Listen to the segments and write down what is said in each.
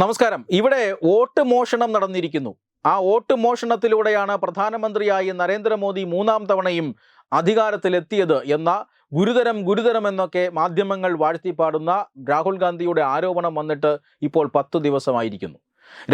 നമസ്കാരം. ഇവിടെ വോട്ട് മോഷണം നടന്നിരിക്കുന്നു. ആ വോട്ട് മോഷണത്തിലൂടെയാണ് പ്രധാനമന്ത്രിയായി നരേന്ദ്രമോദി മൂന്നാം തവണയും അധികാരത്തിലെത്തിയത് എന്ന ഗുരുതരം ഗുരുതരം എന്നൊക്കെ മാധ്യമങ്ങൾ വാഴ്ത്തിപ്പാടുന്ന രാഹുൽ ഗാന്ധിയുടെ ആരോപണം വന്നിട്ട് ഇപ്പോൾ പത്ത് ദിവസമായിരിക്കുന്നു.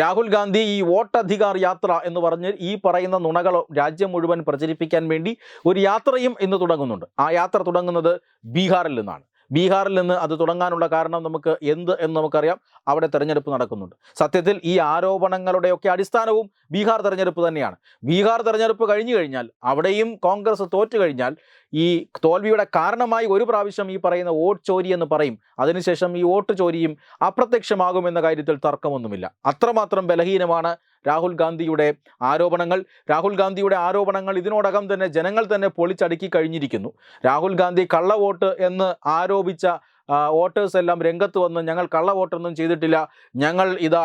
രാഹുൽ ഗാന്ധി ഈ വോട്ടധികാർ യാത്ര എന്ന് പറഞ്ഞ് ഈ പറയുന്ന നുണകൾ രാജ്യം മുഴുവൻ പ്രചരിപ്പിക്കാൻ വേണ്ടി ഒരു യാത്രയും ഇന്ന് തുടങ്ങുന്നുണ്ട്. ആ യാത്ര തുടങ്ങുന്നത് ബീഹാറിൽ നിന്നാണ്. ബീഹാറിൽ നിന്ന് അത് തുടങ്ങാനുള്ള കാരണം നമുക്ക് എന്ത് എന്ന് നമുക്കറിയാം. അവിടെ തെരഞ്ഞെടുപ്പ് നടക്കുന്നുണ്ട്. സത്യത്തിൽ ഈ ആരോപണങ്ങളുടെയൊക്കെ അടിസ്ഥാനവും ബീഹാർ തെരഞ്ഞെടുപ്പ് തന്നെയാണ്. ബീഹാർ തെരഞ്ഞെടുപ്പ് കഴിഞ്ഞു കഴിഞ്ഞാൽ അവിടെയും കോൺഗ്രസ് തോറ്റു കഴിഞ്ഞാൽ ഈ തോൽവിയുടെ കാരണമായി ഒരു പ്രാവശ്യം ഈ പറയുന്ന വോട്ട് ചോരി എന്ന് പറയും. അതിനുശേഷം ഈ വോട്ട് ചോരിയും അപ്രത്യക്ഷമാകുമെന്ന കാര്യത്തിൽ തർക്കമൊന്നുമില്ല. അത്രമാത്രം ബലഹീനമാണ് രാഹുൽ ഗാന്ധിയുടെ ആരോപണങ്ങൾ. രാഹുൽ ഗാന്ധിയുടെ ആരോപണങ്ങൾ ഇതിനോടകം തന്നെ ജനങ്ങൾ തന്നെ പൊളിച്ചടുക്കി കഴിഞ്ഞിരിക്കുന്നു. രാഹുൽ ഗാന്ധി കള്ള വോട്ട് എന്ന് ആരോപിച്ച വോട്ടേഴ്സ് എല്ലാം രംഗത്ത് വന്ന് ഞങ്ങൾ കള്ള വോട്ടൊന്നും ചെയ്തിട്ടില്ല. ഞങ്ങൾ ഇതാ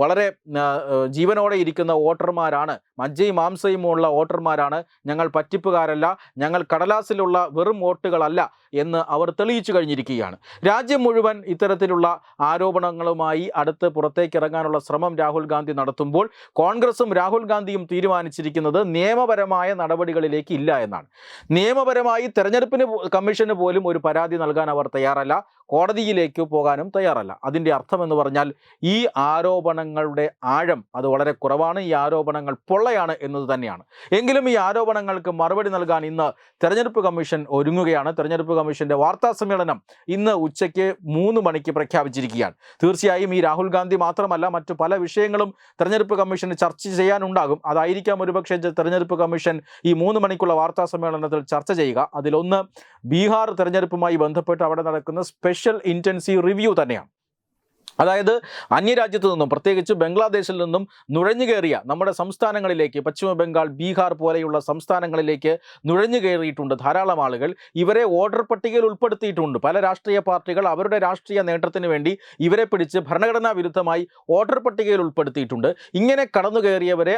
വളരെ ജീവനോടെ ഇരിക്കുന്ന വോട്ടർമാരാണ്. മജ്ജയും മാംസയും ഉള്ള വോട്ടർമാരാണ്. ഞങ്ങൾ പറ്റിപ്പുകാരല്ല. ഞങ്ങൾ കടലാസിലുള്ള വെറും വോട്ടുകളല്ല എന്ന് അവർ തെളിയിച്ചു കഴിഞ്ഞിരിക്കുകയാണ്. രാജ്യം മുഴുവൻ ഇത്തരത്തിലുള്ള ആരോപണങ്ങളുമായി അടുത്ത് പുറത്തേക്ക് ഇറങ്ങാനുള്ള ശ്രമം രാഹുൽ ഗാന്ധി നടത്തുമ്പോൾ കോൺഗ്രസും രാഹുൽ ഗാന്ധിയും തീരുമാനിച്ചിരിക്കുന്നത് നിയമപരമായ നടപടികളിലേക്ക് ഇല്ല എന്നാണ്. നിയമപരമായി തെരഞ്ഞെടുപ്പിന് കമ്മീഷന് പോലും ഒരു പരാതി നൽകാൻ അവർ തയ്യാറല്ല. കോടതിയിലേക്ക് പോകാനും തയ്യാറല്ല. അതിന്റെ അർത്ഥം എന്ന് പറഞ്ഞാൽ ഈ ആരോപണങ്ങളുടെ ആഴം അത് വളരെ കുറവാണ്. ഈ ആരോപണങ്ങൾ പൊള്ളയാണ് എന്നത് തന്നെയാണ്. എങ്കിലും ഈ ആരോപണങ്ങൾക്ക് മറുപടി നൽകാൻ ഇന്ന് തെരഞ്ഞെടുപ്പ് കമ്മീഷൻ ഒരുങ്ങുകയാണ്. തെരഞ്ഞെടുപ്പ് കമ്മീഷന്റെ വാർത്താ സമ്മേളനം ഇന്ന് ഉച്ചയ്ക്ക് മൂന്ന് മണിക്ക് പ്രഖ്യാപിച്ചിരിക്കുകയാണ്. തീർച്ചയായും ഈ രാഹുൽ ഗാന്ധി മാത്രമല്ല മറ്റു പല വിഷയങ്ങളും തെരഞ്ഞെടുപ്പ് കമ്മീഷന് ചർച്ച ചെയ്യാനുണ്ടാകും. അതായിരിക്കാം ഒരുപക്ഷെ തെരഞ്ഞെടുപ്പ് കമ്മീഷൻ ഈ മൂന്ന് മണിക്കുള്ള വാർത്താ സമ്മേളനത്തിൽ ചർച്ച ചെയ്യുക. അതിലൊന്ന് ബീഹാർ തെരഞ്ഞെടുപ്പുമായി ബന്ധപ്പെട്ട് അവിടെ നടക്കുന്ന സ്പെഷ്യൽ ഇന്റൻസീവ് റിവ്യൂ തന്നെയാണ്. അതായത് അന്യരാജ്യത്തു നിന്നും പ്രത്യേകിച്ച് ബംഗ്ലാദേശിൽ നിന്നും നുഴഞ്ഞു കയറിയ നമ്മുടെ സംസ്ഥാനങ്ങളിലേക്ക് പശ്ചിമ ബംഗാൾ ബീഹാർ പോലെയുള്ള സംസ്ഥാനങ്ങളിലേക്ക് നുഴഞ്ഞു കയറിയിട്ടുണ്ട് ധാരാളം ആളുകൾ. ഇവരെ വോട്ടർ പട്ടികയിൽ ഉൾപ്പെടുത്തിയിട്ടുണ്ട്. പല രാഷ്ട്രീയ പാർട്ടികൾ അവരുടെ രാഷ്ട്രീയ നേട്ടത്തിന് വേണ്ടി ഇവരെ പിടിച്ച് ഭരണഘടനാ വിരുദ്ധമായി വോട്ടർ പട്ടികയിൽ ഉൾപ്പെടുത്തിയിട്ടുണ്ട്. ഇങ്ങനെ കടന്നു കയറിയവരെ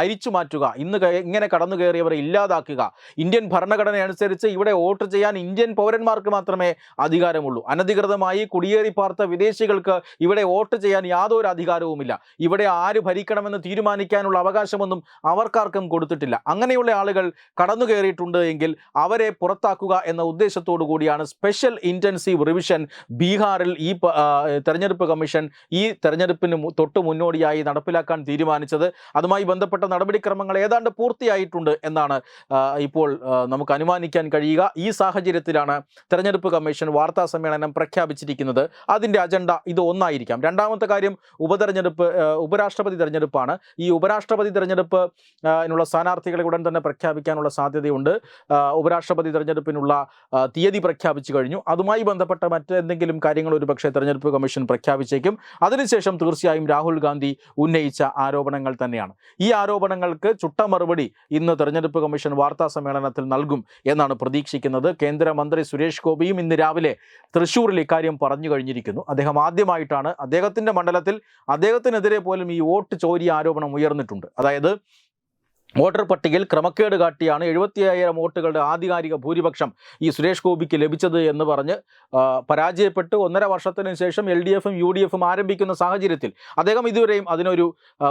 അരിച്ചു മാറ്റുക ഇന്ന് ഇങ്ങനെ കടന്നു കയറിയവരെ ഇല്ലാതാക്കുക ഇന്ത്യൻ ഭരണഘടന അനുസരിച്ച് ഇവിടെ വോട്ട് ചെയ്യാൻ ഇന്ത്യൻ പൗരന്മാർക്ക് മാത്രമേ അധികാരമുള്ളൂ. അനധികൃതമായി കുടിയേറി പാർത്ത വിദേശികൾക്ക് ഇവിടെ വോട്ട് ചെയ്യാൻ യാതൊരു അധികാരവുമില്ല. ഇവിടെ ആര് ഭരിക്കണമെന്ന് തീരുമാനിക്കാനുള്ള അവകാശമൊന്നും അവർക്കാർക്കും കൊടുത്തിട്ടില്ല. അങ്ങനെയുള്ള ആളുകൾ കടന്നു കയറിയിട്ടുണ്ട് എങ്കിൽ അവരെ പുറത്താക്കുക എന്ന ഉദ്ദേശത്തോടു കൂടിയാണ് സ്പെഷ്യൽ ഇന്റൻസീവ് റിവിഷൻ ബീഹാറിൽ ഈ തെരഞ്ഞെടുപ്പ് കമ്മീഷൻ ഈ തെരഞ്ഞെടുപ്പിന് തൊട്ട് മുന്നോടിയായി നടപ്പിലാക്കാൻ തീരുമാനിച്ചത്. അതുമായി ബന്ധപ്പെട്ട നടപടിക്രമങ്ങൾ ഏതാണ്ട് പൂർത്തിയായിട്ടുണ്ട് എന്നാണ് ഇപ്പോൾ നമുക്ക് അനുമാനിക്കാൻ കഴിയുക. ഈ സാഹചര്യത്തിലാണ് തെരഞ്ഞെടുപ്പ് കമ്മീഷൻ വാർത്താ സമ്മേളനം പ്രഖ്യാപിച്ചിരിക്കുന്നത്. അതിന്റെ അജണ്ട ഇത് ഒന്നായിരിക്കാം രണ്ടാമത്തെ കാര്യം ഉപതെരഞ്ഞെടുപ്പ് ഉപരാഷ്ട്രപതി തിരഞ്ഞെടുപ്പാണ്. ഈ ഉപരാഷ്ട്രപതി തിരഞ്ഞെടുപ്പ് അതിനുള്ള നുള്ള സ്ഥാനാർത്ഥികളെ ഉടൻ തന്നെ പ്രഖ്യാപിക്കാനുള്ള സാധ്യതയുണ്ട്. ഉപരാഷ്ട്രപതി തിരഞ്ഞെടുപ്പിനുള്ള തീയതി പ്രഖ്യാപിച്ചു കഴിഞ്ഞു. അതുമായി ബന്ധപ്പെട്ട മറ്റെന്തെങ്കിലും കാര്യങ്ങൾ ഒരുപക്ഷെ തെരഞ്ഞെടുപ്പ് കമ്മീഷൻ പ്രഖ്യാപിച്ചേക്കും. അതിനുശേഷം തീർച്ചയായും രാഹുൽ ഗാന്ധി ഉന്നയിച്ച ആരോപണങ്ങൾ തന്നെയാണ്. ഈ ആരോപണങ്ങൾക്ക് ചുട്ട മറുപടി ഇന്ന് തെരഞ്ഞെടുപ്പ് കമ്മീഷൻ വാർത്താ സമ്മേളനത്തിൽ നൽകും എന്നാണ് പ്രതീക്ഷിക്കുന്നത്. കേന്ദ്രമന്ത്രി സുരേഷ് ഗോപിയും ഇന്ന് രാവിലെ തൃശ്ശൂരിൽ ഇക്കാര്യം പറഞ്ഞു കഴിഞ്ഞിരിക്കുന്നു. അദ്ദേഹം ആദ്യമായിട്ടാണ് അദ്ദേഹത്തിന്റെ മണ്ഡലത്തിൽ അദ്ദേഹത്തിനെതിരെ പോലും ഈ വോട്ട് ചോരി ആരോപണം ഉയർന്നിട്ടുണ്ട്. അതായത് വോട്ടർ പട്ടികയിൽ ക്രമക്കേട് കാട്ടിയാണ് എഴുപത്തി അയ്യായിരം വോട്ടുകളുടെ ആധികാരിക ഭൂരിപക്ഷം ഈ സുരേഷ് ഗോപിക്ക് ലഭിച്ചത് എന്ന് പറഞ്ഞ് പരാജയപ്പെട്ട്. ഒന്നര വർഷത്തിന് ശേഷം എൽ ഡി എഫും യു ഡി എഫും ആരംഭിക്കുന്ന സാഹചര്യത്തിൽ അദ്ദേഹം ഇതുവരെയും അതിനൊരു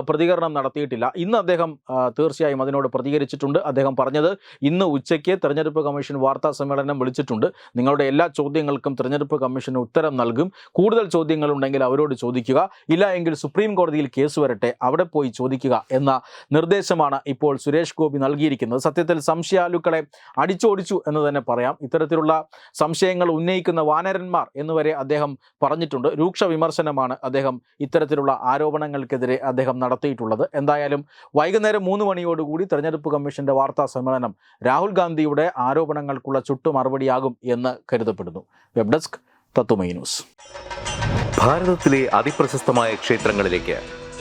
പ്രതികരണം നടത്തിയിട്ടില്ല. ഇന്ന് അദ്ദേഹം തീർച്ചയായും അതിനോട് പ്രതികരിച്ചിട്ടുണ്ട്. അദ്ദേഹം പറഞ്ഞത് ഇന്ന് ഉച്ചയ്ക്ക് തെരഞ്ഞെടുപ്പ് കമ്മീഷൻ വാർത്താ സമ്മേളനം വിളിച്ചിട്ടുണ്ട്. നിങ്ങളുടെ എല്ലാ ചോദ്യങ്ങൾക്കും തെരഞ്ഞെടുപ്പ് കമ്മീഷൻ ഉത്തരം നൽകും. കൂടുതൽ ചോദ്യങ്ങളുണ്ടെങ്കിൽ അവരോട് ചോദിക്കുക. ഇല്ല എങ്കിൽ സുപ്രീം കോടതിയിൽ കേസ് വരട്ടെ. അവിടെ പോയി ചോദിക്കുക എന്ന നിർദ്ദേശമാണ് ഇപ്പോൾ സുരേഷ് ഗോപി നൽകിയിരിക്കുന്നത്. സത്യത്തിൽ സംശയാലുക്കളെ അടിച്ചോടിച്ചു എന്ന് തന്നെ പറയാം. ഇത്തരത്തിലുള്ള സംശയങ്ങൾ ഉന്നയിക്കുന്ന വാനരന്മാർ എന്നുവരെ അദ്ദേഹം പറഞ്ഞിട്ടുണ്ട്. രൂക്ഷ വിമർശനമാണ് അദ്ദേഹം ഇത്തരത്തിലുള്ള ആരോപണങ്ങൾക്കെതിരെ അദ്ദേഹം നടത്തിയിട്ടുള്ളത്. എന്തായാലും വൈകുന്നേരം മൂന്ന് മണിയോടുകൂടി തെരഞ്ഞെടുപ്പ് കമ്മീഷന്റെ വാർത്താ സമ്മേളനം രാഹുൽ ഗാന്ധിയുടെ ആരോപണങ്ങൾക്കുള്ള ചുട്ടു മറുപടിയാകും എന്ന് കരുതപ്പെടുന്നു. Web desk Tatwamayi News. ഭാരതത്തിലെ അതിപ്രശസ്തമായ ക്ഷേത്രങ്ങളിലേക്ക്